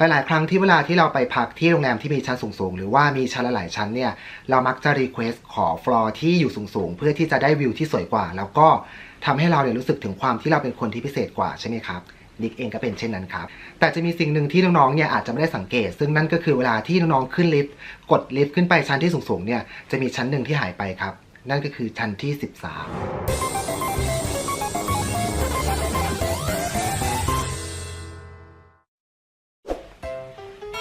หลาย ๆ ครั้งที่เวลาที่เราไปพักที่โรงแรมที่มีชั้นสูง ๆ หรือว่ามีชั้นหลายชั้นเนี่ยเรามักจะรีเควสขอฟลอร์ที่อยู่สูง ๆ เพื่อที่จะได้วิวที่สวยกว่า แล้วก็ทำให้เราเนี่ยรู้สึกถึงความที่เราเป็นคนที่พิเศษกว่าใช่ไหมครับนิกเองก็เป็นเช่นนั้นครับ แต่จะมีสิ่งหนึ่งที่น้องๆ เนี่ยอาจจะไม่ได้สังเกต ซึ่งนั่นก็คือเวลาที่น้องๆ ขึ้นลิฟต์ กดลิฟต์ขึ้นไปชั้นที่สูงๆ เนี่ย จะมีชั้นหนึ่งที่หายไปครับ นั่นก็คือชั้นที่ 13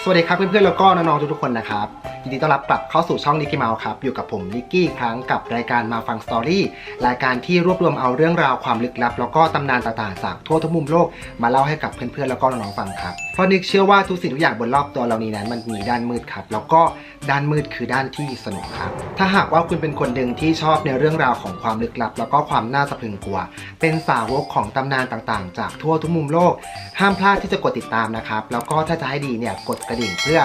สวัสดีครับเพื่อนๆแล้วก็น้องๆทุกๆคนนะครับ ยินดีต้อนรับกลับเข้าสู่ช่องนิกกี้เมาส์ครับ อยู่กับผมนิกกี้ครั้งกับรายการมาฟังสตอรี่รายการที่รวบรวมเอาเรื่องราวความลึกลับ แล้วก็ตำนานต่างๆจากทั่วทุกมุมโลกมาเล่าให้กับเพื่อนๆแล้วก็น้องๆฟังครับเพราะนิกเชื่อว่าทุกสิ่งทุกอย่างบนรอบตัวเรานี้นั้น มันมีด้านมืดครับ แล้วก็ด้านมืดคือด้านที่สนุกครับ ถ้าหากว่าคุณเป็นคนหนึ่งที่ชอบในเรื่องราวของความลึกลับ แล้วก็ความน่าสะพรึงกลัว เป็นสาวกของตำนานต่างๆ จากทั่วทุกมุมโลก ห้ามพลาดที่จะกดติดตามนะครับแล้วก็ถ้าจะให้ดีเนี่ยกดกระดิ่งเพื่อ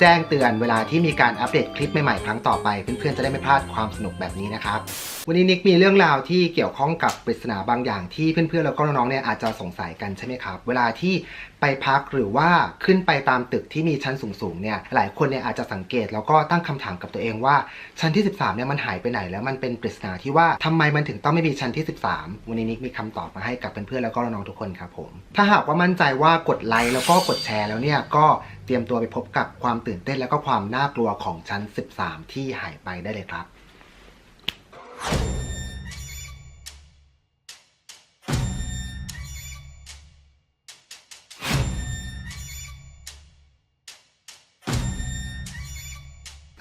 แจ้งเตือนเวลาที่มีการอัปเดตคลิปใหม่ๆครั้งต่อไป เพื่อนๆจะได้ไม่พลาดความสนุกแบบนี้นะครับ วันนี้นิกมีเรื่องราวที่เกี่ยวข้องกับปริศนาบางอย่างที่เพื่อนๆแล้วก็น้องๆเนี่ยอาจจะสงสัยกันใช่ไหมครับ เวลาที่ไปพักหรือว่าขึ้นไปตามตึกที่มีชั้นสูงๆเนี่ยหลายคนเนี่ยอาจจะสังเกตแล้วก็ตั้งคำถามกับตัวเองว่า ชั้นที่ 13เนี่ยมันหายไปไหนแล้วมันเป็นปริศนาที่ว่าทำไมมันถึงต้องไม่มีชั้นที่ 13 วันนี้นิกมีคำตอบมาให้กับเพื่อนๆแล้วก็น้องๆทุกคนครับผมถ้าหากว่ามั่นใจว่ากดไลค์แล้วก็กดแชร์แล้วเนี่ยก็ เตรียมตัวไปพบกับความตื่นเต้นและก็ความน่ากลัวของชั้น 13 ที่หายไปได้เลยครับ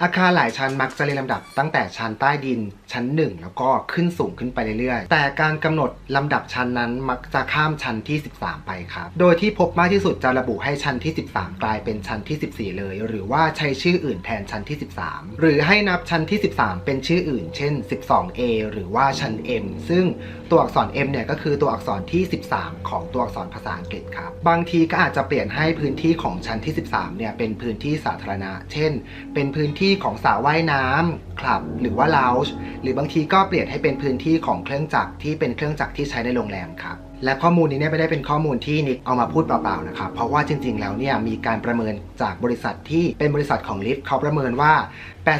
อาคารหลายชั้นมักจะเรียงลำดับตั้งแต่ชั้นใต้ดิน ชั้น 1 แล้วก็ขึ้นสูงขึ้นไปเรื่อยๆ แต่การกำหนดลำดับชั้นนั้นมักจะข้ามชั้นที่ 13 ไปครับ โดยที่พบมากที่สุดจะระบุให้ชั้นที่ 13 กลายเป็นชั้นที่ 14 เลย หรือว่าใช้ชื่ออื่นแทนชั้นที่ 13 หรือให้นับชั้นที่ 13 เป็นชื่ออื่น เช่น 12A หรือว่าชั้น M ซึ่งตัวอักษร M เนี่ยก็คือตัวอักษรที่ 13 ของตัวอักษรภาษาอังกฤษครับ บางทีก็อาจจะเปลี่ยนให้พื้นที่ของชั้นที่ 13 เนี่ยเป็นพื้นที่สาธารณะ เช่น เป็นพื้นที่ของสระว่ายน้ำคลับหรือว่าลาวช์หรือบางทีก็เปลี่ยนให้เป็นพื้นที่ของเครื่องจักรที่เป็นเครื่องจักรที่ใช้ในโรงแรมครับและข้อมูลนี้เนี่ยไม่ได้เป็นข้อมูลที่นิกเอามาพูดเปล่าๆนะครับ เพราะว่าจริงๆ แล้วเนี่ยมีการประเมินจากบริษัทที่เป็นบริษัทของลิฟต์เขาประเมินว่า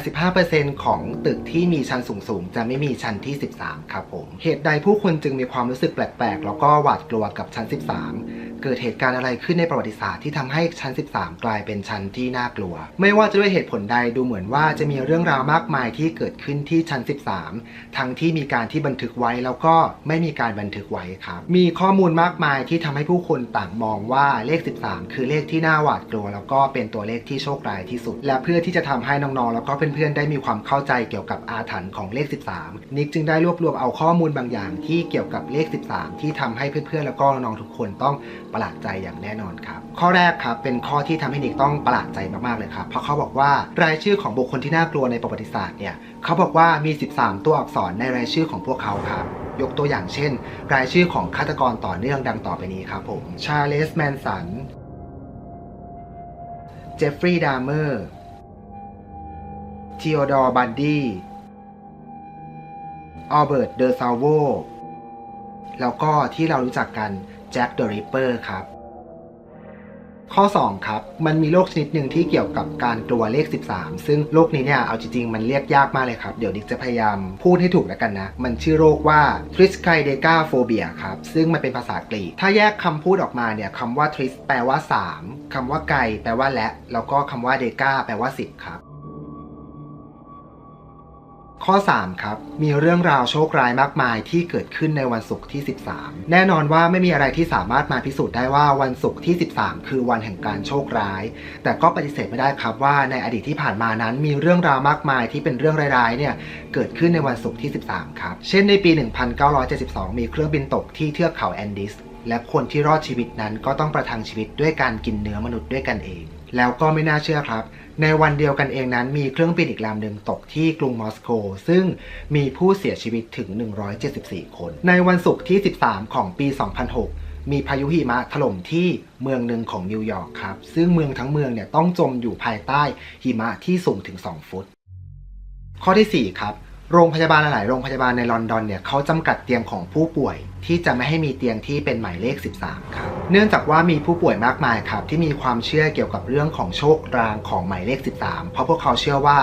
85%ของตึกที่มีชั้นสูงๆ จะไม่มีชั้นที่ 13 ครับผม เหตุใดผู้คนจึงมีความรู้สึกแปลกๆ แล้วก็หวาดกลัวกับชั้น 13 เกิดเหตุการณ์อะไรขึ้นในประวัติศาสตร์ที่ทำให้ชั้น 13 กลายเป็นชั้นที่น่ากลัว ไม่ว่าจะด้วยเหตุผลใดดูเหมือนว่าจะมีเรื่องราวมากมายที่เกิดขึ้นที่ชั้น 13 ทั้งที่มีการที่บันทึกไว้แล้วก็ไม่มีการบันทึกไว้ครับ มีข้อมูลมากมายที่ทำให้ผู้คนต่างมองว่าเลข 13 คือเลขที่น่าหวาดกลัว แล้วก็เป็นตัวเลขที่โชคร้ายที่สุด และเพื่อที่จะทำให้น้องๆแล้วก็เพื่อนๆได้มีความเข้าใจเกี่ยวกับอาถรรพ์ของเลข 13 นิกจึงได้รวบรวมเอาข้อมูลบางอย่างที่เกี่ยวกับเลข 13 ที่ทำให้เพื่อนๆแล้วก็น้องๆทุกคนต้องประหลาดใจอย่างแน่นอนครับ ข้อแรกครับเป็นข้อที่ทำให้นิกต้องประหลาดใจมากๆเลยครับเพราะเขาบอกว่ารายชื่อของบุคคลที่น่ากลัวในประวัติศาสตร์เนี่ยเขาบอกว่ามี 13 ตัวอักษรในรายชื่อของพวกเขาครับยกตัวอย่างเช่น รายชื่อของฆาตกรต่อเนื่องดังต่อไปนี้ครับผมชาเลสแมนสันเจฟฟรีย์ดามเมอร์ทีโอดอร์บันดี้อัลเบิร์ตเดอซาโวแล้วก็ที่เรารู้จักกัน แจ็คเดอะริปเปอร์ครับ ข้อ 2 ครับ มันมีโรคชนิดหนึ่งที่เกี่ยวกับการกลัวเลข 13 ซึ่งโรคนี้เนี่ย เอาจริงๆ มันเรียกยากมากเลยครับ เดี๋ยวดิกจะพยายามพูดให้ถูกแล้วกันนะ มันชื่อโรคว่า t r i s c y d e c a p h o b i a ครับ ซึ่งมันเป็นภาษากรีก ถ้าแยกคำพูดออกมาเนี่ยคำว่า tris แปลว่า 3คำว่าไกแปลว่าและ แล้วก็คำว่า deca แปลว่า 10 ครับ ข้อ 3 ครับ มีเรื่องราวโชคร้ายมากมายที่เกิดขึ้นในวันศุกร์ที่ 13 แน่นอนว่าไม่มีอะไรที่สามารถมาพิสูจน์ได้ว่าวันศุกร์ที่ 13 คือวันแห่งการโชคร้าย แต่ก็ปฏิเสธไม่ได้ครับว่าในอดีตที่ผ่านมานั้นมีเรื่องราวมากมายที่เป็นเรื่องร้ายๆเนี่ยเกิดขึ้นในวันศุกร์ที่ 13 ครับ เช่นในปี 1972 มีเครื่องบินตกที่เทือกเขาแอนดิส และคนที่รอดชีวิตนั้นก็ต้องประทังชีวิตด้วยการกินเนื้อมนุษย์ด้วยกันเอง แล้วก็ไม่น่าเชื่อครับ ในวันเดียวกันเองนั้นมีเครื่องบินอีกลำหนึ่งตกที่กรุงมอสโก ซึ่งมีผู้เสียชีวิตถึง 174 คน ในวันศุกร์ที่ 13 ของปี 2006มีพายุหิมะถล่มที่เมืองหนึ่งของนิวยอร์กครับ ซึ่งเมืองทั้งเมืองเนี่ยต้องจมอยู่ภายใต้หิมะที่สูงถึง 2 ฟุต ข้อที่ 4 ครับ โรงพยาบาลหลายๆโรงพยาบาลในลอนดอนเนี่ยเขาจำกัดเตียงของผู้ป่วย ที่จะไม่ให้มีเตียงที่เป็นหมายเลข 13 ครับ เนื่องจากว่ามีผู้ป่วยมากมายครับ ที่มีความเชื่อเกี่ยวกับเรื่องของโชครางของหมายเลข 13 เพราะพวกเขาเชื่อว่า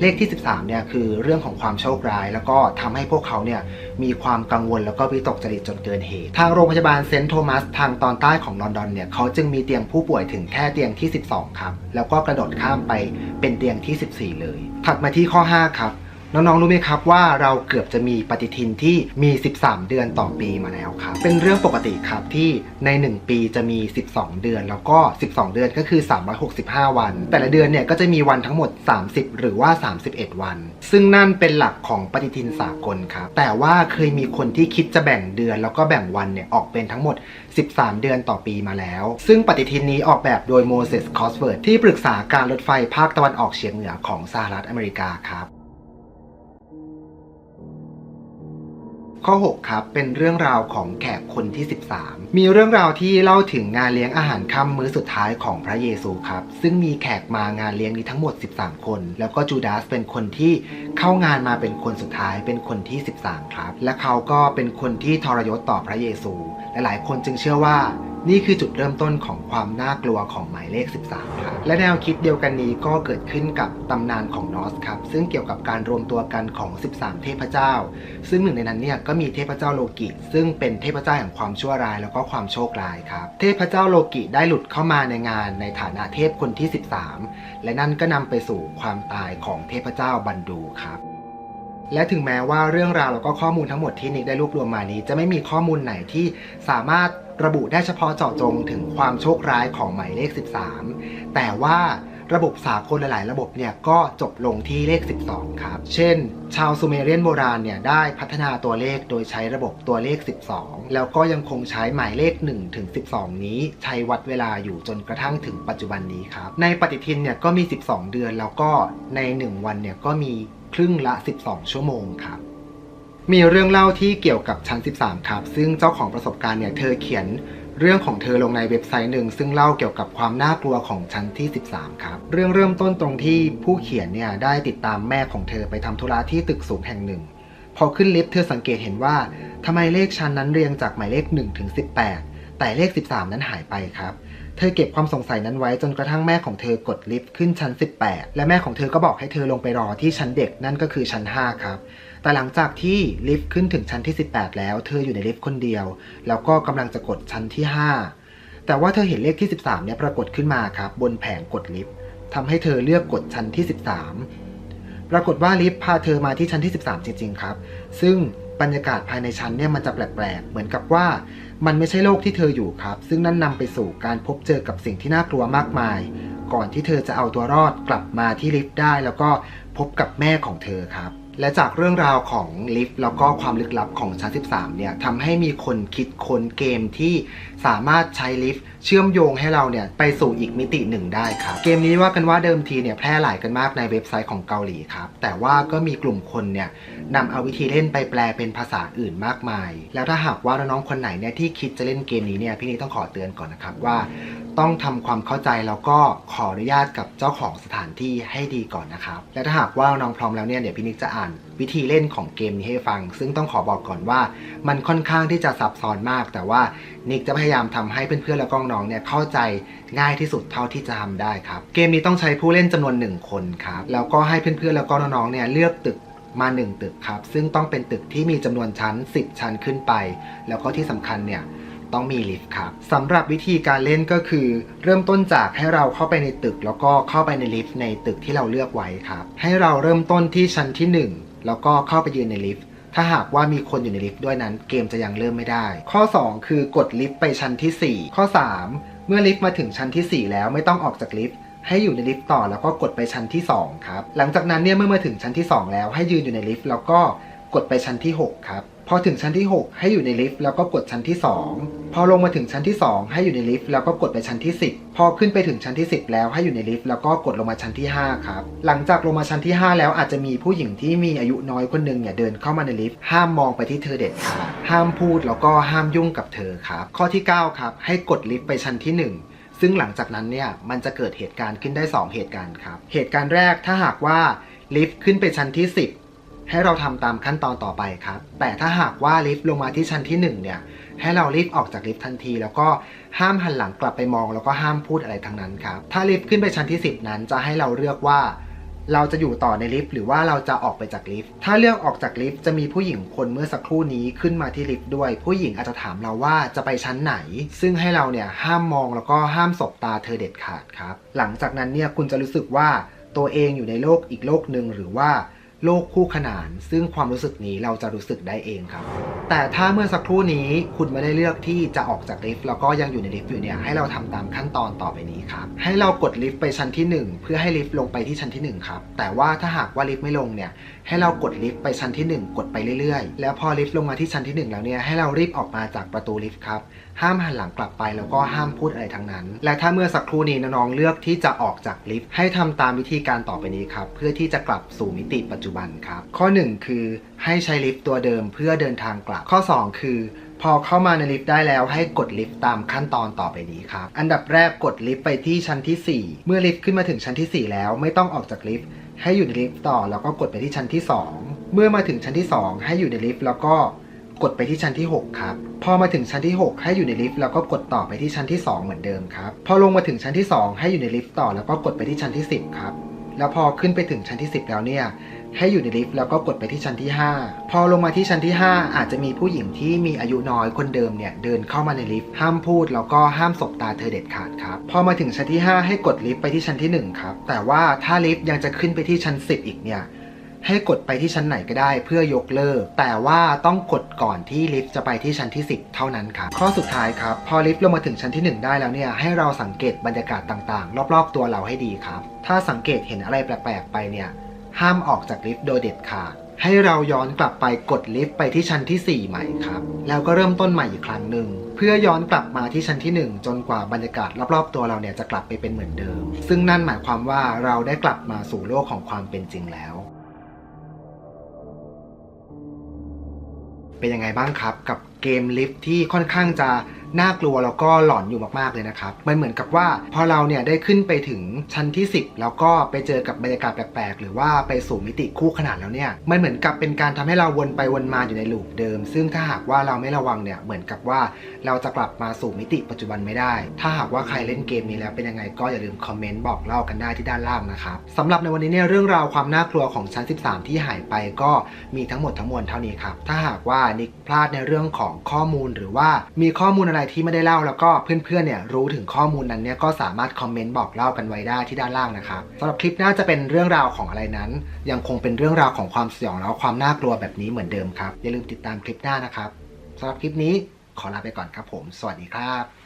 เลขที่ 13 เนี่ยคือเรื่องของความโชคร้าย แล้วก็ทำให้พวกเขาเนี่ยมีความกังวลแล้วก็วิตกจริตจนเกินเหตุ ทางโรงพยาบาลเซนต์โทมัสทางตอนใต้ของลอนดอนเนี่ยเขาจึงมีเตียงผู้ป่วยถึงแค่เตียงที่ 12 ครับ แล้วก็กระโดดข้ามไปเป็นเตียงที่ 14 เลย ถัดมาที่ข้อ 5 ครับ น้องๆ รู้ไหมครับว่าเราเกือบจะมีปฏิทินที่มี 13 เดือนต่อปีมาแล้วครับ เป็นเรื่องปกติครับที่ใน 1 ปีจะมี 12 เดือน แล้วก็ 12 เดือนก็คือ 365 วัน แต่ละเดือนเนี่ยก็จะมีวันทั้งหมด 30 หรือว่า 31 วัน ซึ่งนั่นเป็นหลักของปฏิทินสากลครับ แต่ว่าเคยมีคนที่คิดจะแบ่งเดือน แล้วก็แบ่งวันเนี่ยออกเป็นทั้งหมด 13 เดือนต่อปีมาแล้ว ซึ่งปฏิทินนี้ออกแบบโดยโมเสสคอสเวิร์ดที่ปรึกษาการรถไฟภาคตะวันออกเฉียงเหนือของสหรัฐอเมริกาครับ ข้อ 6 ครับ เป็นเรื่องราวของแขกคนที่ 13 มีเรื่องราวที่เล่าถึงงานเลี้ยงอาหารค่ำมื้อสุดท้ายของพระเยซูครับ ซึ่งมีแขกมางานเลี้ยงนี้ทั้งหมด 13 คน แล้วก็จูดาสเป็นคนที่เข้างานมาเป็นคนสุดท้ายเป็นคนที่ 13 ครับ และเขาก็เป็นคนที่ทรยศต่อพระเยซูและหลายคนจึงเชื่อว่า นี่คือจุดเริ่มต้นของความน่ากลัวของหมายเลข 13 ครับ และแนวคิดเดียวกันนี้ก็เกิดขึ้นกับตำนานของนอสครับ ซึ่งเกี่ยวกับการรวมตัวกันของ 13 เทพเจ้า ซึ่งหนึ่งในนั้นเนี่ยก็มีเทพเจ้าโลกิ ซึ่งเป็นเทพเจ้าแห่งความชั่วร้ายแล้วก็ความโชคร้ายครับ เทพเจ้าโลกิได้หลุดเข้ามาในงานในฐานะเทพคนที่ 13 และนั่นก็นำไปสู่ความตายของเทพเจ้าบันดูครับและถึงแม้ว่าเรื่องราวแล้วก็ข้อมูลทั้งหมดที่นิกได้รวบรวมมานี้ จะไม่มีข้อมูลไหนที่สามารถ ระบุได้เฉพาะเจาะจงถึงความโชคร้ายของหมายเลข 13 แต่ว่าระบบสากลหลายๆ ระบบเนี่ยก็จบลงที่เลข 12 ครับ เช่น ชาวซูเมเรียนโบราณเนี่ยได้พัฒนาตัวเลขโดยใช้ระบบตัวเลข 12 แล้วก็ยังคงใช้หมายเลข1ถึง12 นี้ ใช้วัดเวลาอยู่จนกระทั่งถึงปัจจุบันนี้ครับ ในปฏิทินเนี่ยก็มี 12 เดือนแล้วก็ใน 1 วันเนี่ยก็มีครึ่งละ 12 ชั่วโมงครับ มีเรื่องเล่าที่เกี่ยวกับชั้น 13 ครับ ซึ่งเจ้าของประสบการณ์เนี่ยเธอเขียนเรื่องของเธอลงในเว็บไซต์หนึ่ง ซึ่งเล่าเกี่ยวกับความน่ากลัวของชั้นที่ 13 ครับ เรื่องเริ่มต้นตรงที่ผู้เขียนเนี่ยได้ติดตามแม่ของเธอไปทำธุระที่ตึกสูงแห่งหนึ่ง พอขึ้นลิฟต์เธอสังเกตเห็นว่าทำไมเลขชั้นนั้นเรียงจากหมายเลข1ถึง18 แต่เลข 13 นั้นหายไปครับ เธอเก็บความสงสัยนั้นไว้จนกระทั่งแม่ของเธอกดลิฟต์ขึ้นชั้น 18 และแม่ของเธอก็บอกให้เธอลงไปรอที่ชั้นเด็กนั่นก็คือชั้น 5 ครับ แต่หลังจากที่ลิฟต์ขึ้นถึงชั้นที่ 18 แล้ว เธออยู่ในลิฟต์คนเดียว แล้วก็กำลังจะกดชั้นที่ 5 แต่ว่าเธอเห็นเลขที่ 13 เนี่ยปรากฏขึ้นมาครับบนแผงกดลิฟต์ทำให้เธอเลือกกดชั้นที่ 13 ปรากฏว่าลิฟต์พาเธอมาที่ชั้นที่ 13 จริง ๆ ครับ ซึ่งบรรยากาศภายในชั้นเนี่ยมันจะแปลกๆ เหมือนกับว่า มันไม่ใช่โลกที่เธออยู่ครับ ซึ่งนั่นนำไปสู่การพบเจอกับสิ่งที่น่ากลัวมากมาย ก่อนที่เธอจะเอาตัวรอดกลับมาที่ลิฟต์ได้ แล้วก็พบกับแม่ของเธอครับ และจากเรื่องราวของลิฟต์แล้วก็ความลึกลับของชั้น 13 เนี่ยทำให้มีคนคิดค้นเกมที่สามารถใช้ลิฟต์เชื่อมโยงให้เราเนี่ยไปสู่อีกมิติหนึ่งได้ครับ เกมนี้ว่ากันว่าเดิมทีเนี่ยแพร่หลายกันมากในเว็บไซต์ของเกาหลีครับ แต่ว่าก็มีกลุ่มคนเนี่ยนำเอาวิธีเล่นไปแปลเป็นภาษาอื่นมากมาย แล้วถ้าหากว่าน้องๆคนไหนเนี่ยที่คิดจะเล่นเกมนี้เนี่ยพี่นี่ต้องขอเตือนก่อนนะครับว่า ต้องทำความเข้าใจแล้วก็ขออนุญาตกับเจ้าของสถานที่ให้ดีก่อนนะครับ และถ้าหากว่าน้องพร้อมแล้วเนี่ยเดี๋ยวพี่นิกจะอ่าน วิธีเล่นของเกมนี้ให้ฟัง ซึ่งต้องขอบอกก่อนว่า มันค่อนข้างที่จะซับซ้อนมาก แต่ว่านิกจะพยายามทำให้เพื่อนๆและก็น้องเนี่ยเข้าใจง่ายที่สุดเท่าที่จะทำได้ครับ เกมนี้ต้องใช้ผู้เล่นจำนวนหนึ่งคนครับแล้วก็ให้เพื่อนๆแล้วก็น้องๆเนี่ยเลือกตึกมา1ตึกครับซึ่งต้องเป็นตึกที่มีจำนวนชั้น 10 ชั้นขึ้นไป แล้วก็ที่สำคัญเนี่ย ต้องมีลิฟต์ครับสำหรับวิธีการเล่นก็คือ เริ่มต้นจากให้เราเข้าไปในตึก แล้วก็เข้าไปในลิฟต์ในตึกที่เราเลือกไว้ครับให้เราเริ่มต้นที่ชั้นที่ 1 แล้วก็เข้าไปยืนในลิฟต์ถ้าหากว่ามีคนอยู่ในลิฟต์ด้วยนั้นเกมจะยังเริ่มไม่ได้ ข้อ 2 คือกดลิฟต์ไปชั้นที่ 4 ข้อ 3 เมื่อลิฟต์มาถึงชั้นที่ 4 แล้วไม่ต้องออกจากลิฟต์ให้อยู่ในลิฟต์ต่อแล้วก็กดไปชั้นที่ 2 ครับ หลังจากนั้นเนี่ยเมื่อมาถึงชั้นที่ 2 แล้วให้ยืนอยู่ในลิฟต์แล้วก็กดไปชั้นที่ 6 ครับ พอถึงชั้นที่ 6 ให้อยู่ในลิฟต์แล้วก็กดชั้นที่ 2 พอลงมาถึงชั้นที่ 2 ให้อยู่ในลิฟต์แล้วก็กดไปชั้นที่ 10 พอขึ้นไปถึงชั้นที่ 10 แล้วให้อยู่ในลิฟต์แล้วก็กดลงมาชั้นที่ 5 ครับ หลังจากลงมาชั้นที่ 5 แล้วอาจจะมีผู้หญิงที่มีอายุน้อยคนหนึ่งเนี่ยเดินเข้ามาในลิฟต์ห้ามมองไปที่เธอเด็ดขาดห้ามพูดแล้วก็ห้ามยุ่งกับเธอครับข้อที่ 9 ครับ ให้กดลิฟต์ไปชั้นที่ 1ซึ่งหลังจากนั้นเนี่ยมันจะเกิดเหตุการณ์ขึ้นได้ 2 เหตุการณ์ครับ เหตุการณ์แรกถ้าหากว่าลิฟต์ขึ้นไปชั้นที่ 10 ให้เราทำตามขั้นตอนต่อไปครับ แต่ถ้าหากว่าลิฟต์ลงมาที่ชั้นที่หนึ่งเนี่ย ให้เรารีบออกจากลิฟต์ทันที แล้วก็ห้ามหันหลังกลับไปมอง แล้วก็ห้ามพูดอะไรทั้งนั้นครับ ถ้าลิฟต์ขึ้นไปชั้นที่ 10 นั้น จะให้เราเลือกว่า เราจะอยู่ต่อในลิฟต์หรือว่าเราจะออกไปจากลิฟต์ ถ้าเลือกออกจากลิฟต์จะมีผู้หญิงคนเมื่อสักครู่นี้ขึ้นมาที่ลิฟต์ด้วย ผู้หญิงอาจจะถามเราว่าจะไปชั้นไหน ซึ่งให้เราเนี่ยห้ามมองแล้วก็ห้ามสบตาเธอเด็ดขาดครับ หลังจากนั้นเนี่ยคุณจะรู้สึกว่าตัวเองอยู่ในโลกอีกโลกหนึ่งหรือว่า โลกคู่ขนาน ซึ่งความรู้สึกนี้เราจะรู้สึกได้เองครับ แต่ถ้าเมื่อสักครู่นี้คุณไม่ได้เลือกที่จะออกจากลิฟต์แล้วก็ยังอยู่ในลิฟต์อยู่เนี่ยให้เราทำตามขั้นตอนต่อไปนี้ครับ ให้เรากดลิฟต์ไปชั้นที่ 1 เพื่อให้ลิฟต์ลงไปที่ชั้นที่1ครับแต่ว่าถ้าหากว่าลิฟต์ไม่ลงเนี่ย ให้เรากดลิฟต์ไปชั้นที่ 1 กดไปเรื่อยๆ แล้วพอลิฟต์ลงมาที่ชั้นที่ 1 แล้วเนี่ยให้เรารีบออกมาจากประตูลิฟต์ครับ ห้ามหันหลังกลับไปแล้วก็ห้ามพูดอะไรทั้งนั้น และถ้าเมื่อสักครู่นี้น้องๆเลือกที่จะออกจากลิฟต์ให้ทำตามวิธีการต่อไปนี้ครับ เพื่อที่จะกลับสู่มิติปัจจุบันครับ ข้อ 1 คือให้ใช้ลิฟต์ตัวเดิมเพื่อเดินทางกลับ ข้อ 2 คือพอเข้ามาในลิฟต์ได้แล้วให้กดลิฟต์ตามขั้นตอนต่อไปนี้ครับ อันดับแรกกดลิฟต์ไปที่ชั้นที่ 4 เมื่อลิฟต์ขึ้นมาถึงชั้นที่ 4 แล้วไม่ต้องออกจากลิฟต์ ให้อยู่ในลิฟต์ต่อแล้วก็กดไปที่ชั้นที่ 2 เมื่อมาถึงชั้นที่ 2 ให้อยู่ในลิฟต์แล้วก็กดไปที่ชั้นที่ 6 ครับ พอมาถึงชั้นที่ 6 ให้อยู่ในลิฟต์แล้วก็กดต่อไปที่ชั้นที่ 2 เหมือนเดิมครับ พอลงมาถึงชั้นที่ 2 ให้อยู่ในลิฟต์ต่อแล้วก็กดไปที่ชั้นที่ 10 ครับ แล้วพอขึ้นไปถึงชั้นที่ 10 แล้วเนี่ย ให้อยู่ในลิฟต์แล้วก็กดไปที่ชั้นที่ 5 พอลงมาที่ชั้นที่ 5 อาจจะมีผู้หญิงที่มีอายุน้อยคนเดิมเนี่ยเดินเข้ามาในลิฟต์ห้ามพูดแล้วก็ห้ามสบตาเธอเด็ดขาดครับพอมาถึงชั้นที่ 5 ให้กดลิฟต์ไปที่ชั้นที่ 1 ครับแต่ว่าถ้าลิฟต์ยังจะขึ้นไปที่ชั้น 10 อีกเนี่ยให้กดไปที่ชั้นไหนก็ได้เพื่อยกเลิก แต่ว่าต้องกดก่อนที่ลิฟต์จะไปที่ชั้นที่ 10 เท่านั้นครับข้อสุดท้ายครับ พอลิฟต์ลงมาถึงชั้นที่ 1 ได้แล้วเนี่ยให้เราสังเกตบรรยากาศต่างๆ รอบๆ ตัวเราให้ดีครับ ถ้าสังเกตเห็นอะไรแปลกๆไปเนี่ย ห้ามออกจากลิฟต์โดยเด็ดขาด ให้เราย้อนกลับไปกดลิฟต์ไปที่ชั้นที่ 4 ใหม่ครับ แล้วก็เริ่มต้นใหม่อีกครั้งหนึ่ง เพื่อย้อนกลับมาที่ชั้นที่ 1 จนกว่าบรรยากาศรอบๆ ตัวเราเนี่ยจะกลับไปเป็นเหมือนเดิม ซึ่งนั่นหมายความว่าเราได้กลับมาสู่โลกของความเป็นจริงแล้ว เป็นยังไงบ้างครับกับเกมลิฟต์ที่ค่อนข้างจะ น่ากลัวแล้วก็หลอนอยู่มากๆเลยนะครับมันเหมือนกับว่าพอเราเนี่ยได้ขึ้นไปถึงชั้นที่ 10 แล้วก็ไปเจอกับบรรยากาศแปลกๆ หรือว่าไปสู่มิติคู่ขนานแล้วเนี่ยมันเหมือนกับเป็นการทำให้เราวนไปวนมาอยู่ในลูปเดิม ซึ่งถ้าหากว่าเราไม่ระวังเนี่ยเหมือนกับว่าเราจะกลับมาสู่มิติปัจจุบันไม่ได้ ถ้าหากว่าใครเล่นเกมนี้แล้วเป็นยังไงก็อย่าลืมคอมเมนต์บอกเล่ากันได้ที่ด้านล่างนะครับสำหรับในวันนี้เนี่ยเรื่องราวความน่ากลัวของชั้น 13 ที่หายไปก็มีทั้งหมดทั้งมวลเท่านี้ครับถ้าหากว่านิกพลาดในเรื่องของข้อมูลหรือว่ามีข้อมูลอะไรที่ไม่ได้เล่าแล้วก็เพื่อนๆเนี่ยรู้ถึงข้อมูลนั้นเนี่ยก็สามารถคอมเมนต์บอกเล่ากันไว้ได้ที่ด้านล่างนะครับสำหรับคลิปหน้าจะเป็นเรื่องราวของอะไรนั้น ยังคงเป็นเรื่องราวของความสยองแล้วความน่ากลัวแบบนี้เหมือนเดิมครับอย่าลืมติดตามคลิปหน้านะครับสำหรับคลิปนี้ขอลาไปก่อนครับผม สวัสดีครับ